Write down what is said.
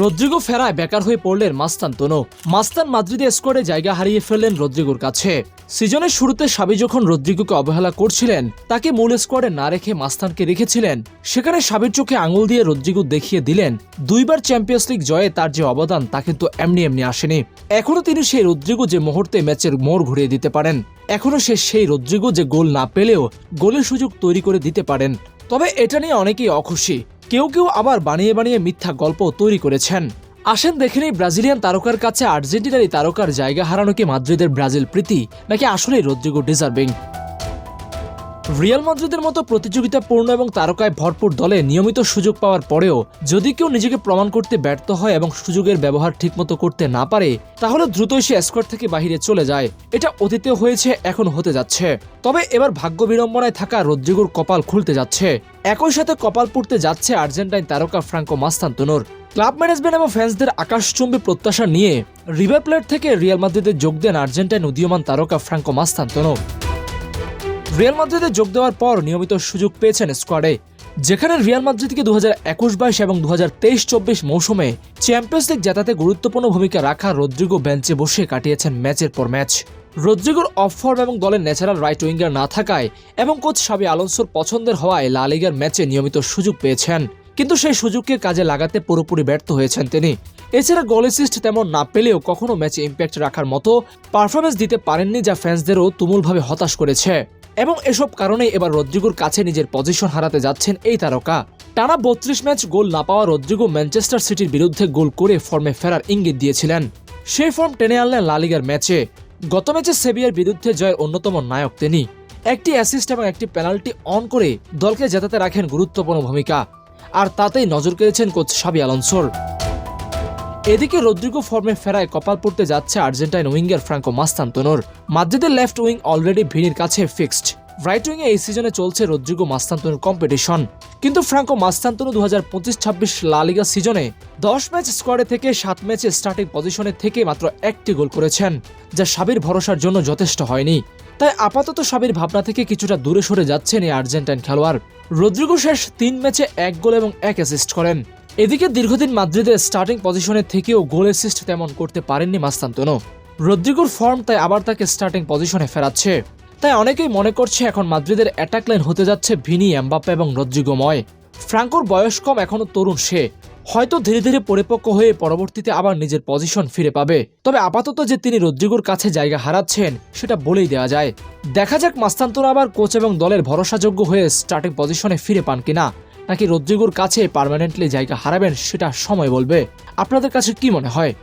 Rodrigo ফেরায় বেকার হয়ে পড়লেন মাস্তান তনু। মাস্তান মাদ্রিদে স্কোয়াডে জায়গা হারিয়ে ফেললেন রদ্রিগোর কাছে। সিজনের শুরুতে সাবি যখন রদ্রিগোকে অবহেলা করছিলেন, তাকে মূল স্কোয়াডে না রেখে মাস্তানকে রেখেছিলেন। সেখানে সাবির চোখে আঙুল দিয়ে রদ্রিগো দেখিয়ে দিলেন, দুইবার চ্যাম্পিয়ন্স লিগ জয়ে তার যে অবদান তা কিন্তু এমনি এমনি আসেনি। এখনও তিনি সেই রদ্রিগো যে মুহূর্তে ম্যাচের মোড় ঘুরিয়ে দিতে পারেন। এখনও সে সেই রদ্রিগো যে গোল না পেলেও গোলের সুযোগ তৈরি করে দিতে পারেন। তবে এটা নিয়ে অনেকেই অখুশি। কেউ কেউ আবার বানিয়ে বানিয়ে মিথ্যা গল্প তৈরি করেছেন। আসেন দেখে নিই ব্রাজিলিয়ান তারকার কাছে আর্জেন্টিনার এই তারকার জায়গা হারানো কি মাদ্রিদের ব্রাজিল প্রীতি, নাকি আসলেই রদ্রিগো ডিজার্ভিং রিয়াল মাদ্রিদের মতো প্রতিযোগিতাপূর্ণ এবং তারকায় ভরপুর দলে নিয়মিত সুযোগ পাওয়ার পরেও যদি কেউ নিজেকে প্রমাণ করতে ব্যর্থ হয় এবং সুযোগের ব্যবহার ঠিকমতো করতে না পারে, তাহলে দ্রুতই সে স্কোয়াড থেকে বাহিরে চলে যায়। এটা অতীতে হয়েছে এখন হতে যাচ্ছে। তবে এবার ভাগ্য বিড়ম্বনায় থাকা রদ্রিগোর কপাল খুলতে যাচ্ছে। একই সাথে কপাল পুড়তে যাচ্ছে আর্জেন্টাইন তারকা ফ্রাঙ্কো মাস্তান্তনুর। ক্লাব ম্যানেজমেন্ট এবং ফ্যান্সদের আকাশচুম্বী প্রত্যাশা নিয়ে রিভার প্লেট থেকে রিয়াল মাদ্রিদে যোগ দেন আর্জেন্টাইন উদীয়মান তারকা ফ্রাঙ্কো মাস্তান্তনু। রিয়াল মাদ্রিদে যোগ দেওয়ার পর নিয়মিত সুযোগ পেয়েছেন স্কোয়াডে, যেখানে রিয়াল মাদ্রিদকে দু হাজার একুশ বাইশ এবং দু হাজার তেইশ চব্বিশ মৌসুমে চ্যাম্পিয়ন্স লিগ জেতাতে গুরুত্বপূর্ণ ভূমিকা রাখা রদ্রিগো বেঞ্চে বসে কাটিয়েছেন ম্যাচের পর ম্যাচ। রদ্রিগোর অফ ফর্ম এবং দলের ন্যাচারাল রাইট উইঙ্গার না থাকায় এবং কোচ সাবি আলোনসোর পছন্দের হওয়ায় লা লিগার ম্যাচে নিয়মিত সুযোগ পেয়েছেন। কিন্তু সেই সুযোগকে কাজে লাগাতে পুরোপুরি ব্যর্থ হয়েছেন তিনি। এছাড়া গোল অ্যাসিস্ট তেমন না পেলেও কখনো ম্যাচে ইম্প্যাক্ট রাখার মতো পারফরমেন্স দিতে পারেননি যা ফ্যান্সদেরও তুমুলভাবে হতাশ করেছে। এবং এসব কারণে এবার রদ্রিগোর কাছে নিজের পজিশন হারাতে যাচ্ছেন এই তারকা। টানা বত্রিশ ম্যাচ গোল না পাওয়া রদ্রিগো ম্যানচেস্টার সিটির বিরুদ্ধে গোল করে ফর্মে ফেরার ইঙ্গিত দিয়েছিলেন। সেই ফর্ম টেনে আনলেন লালিগার ম্যাচে। গত ম্যাচে সেভিয়ার বিরুদ্ধে জয়ের অন্যতম নায়ক তিনি। একটি অ্যাসিস্ট এবং একটি পেনাল্টি অন করে দলকে জেতাতে রাখেন গুরুত্বপূর্ণ ভূমিকা। আর তাতেই নজর কেড়েছেন কোচ সাবি আলোনসোর। এদিকে রদ্রিগো ফর্মে ফেরায় কপাল পড়তে যাচ্ছে আর্জেন্টাইন উইঙ্গার ফ্রাঙ্কো মাস্তান্তনোর। মাদ্রিদের লেফট উইং অলরেডি ভিনির কাছে ফিক্সড। রাইট উইংয়ে এই সিজনে চলছে রদ্রিগো মাস্তান্তনুর কম্পিটিশন। কিন্তু ফ্রাঙ্কো মাস্তান্তনু দু হাজার পঁচিশ ছাব্বিশ লালিগা সিজনে দশ ম্যাচ স্কোয়াডে থেকে সাত ম্যাচে স্টার্টিং পজিশনে থেকে মাত্র একটি গোল করেছেন, যা সাবির ভরসার জন্য যথেষ্ট হয়নি। তাই আপাতত সাবির ভাবনা থেকে কিছুটা দূরে সরে যাচ্ছেন এই আর্জেন্টাইন খেলোয়াড়। রদ্রিগো শেষ তিন ম্যাচে এক গোল এবং এক অ্যাসিস্ট করেন। এদিকে দীর্ঘদিন মাদ্রিদের স্টার্টিং পজিশনে থেকেও গোল অ্যাসিস্ট তেমন করতে পারেননি মাস্তান্তনো রদ্রিগোর ফর্ম তাই আবার তাকে স্টার্টিং পজিশনে ফেরাচ্ছে। তাই অনেকেই মনে করছে এখন মাদ্রিদের অ্যাটাক লাইন হতে যাচ্ছে ভিনি, এমবাপ্পা এবং রদ্রিগোময়। ফ্রাঙ্কোর বয়স কম এখনও তরুণ সে। হয়তো ধীরে ধীরে পরিপক্ক হয়ে পরবর্তীতে আবার নিজের পজিশন ফিরে পাবে। তবে আপাতত যে তিনি রদ্রিগোর কাছে জায়গা হারাচ্ছেন, সেটা বলেই দেওয়া যায়। দেখা যাক মাস্তান্তরা আবার কোচ এবং দলের ভরসাযোগ্য হয়ে স্টার্টিং পজিশনে ফিরে পান কিনা। নাকি রদ্রিগোর কাছে পারমানেন্টলি জায়গা হারাবেন সেটা সময় বলবে? আপনাদের কাছে কি মনে হয়?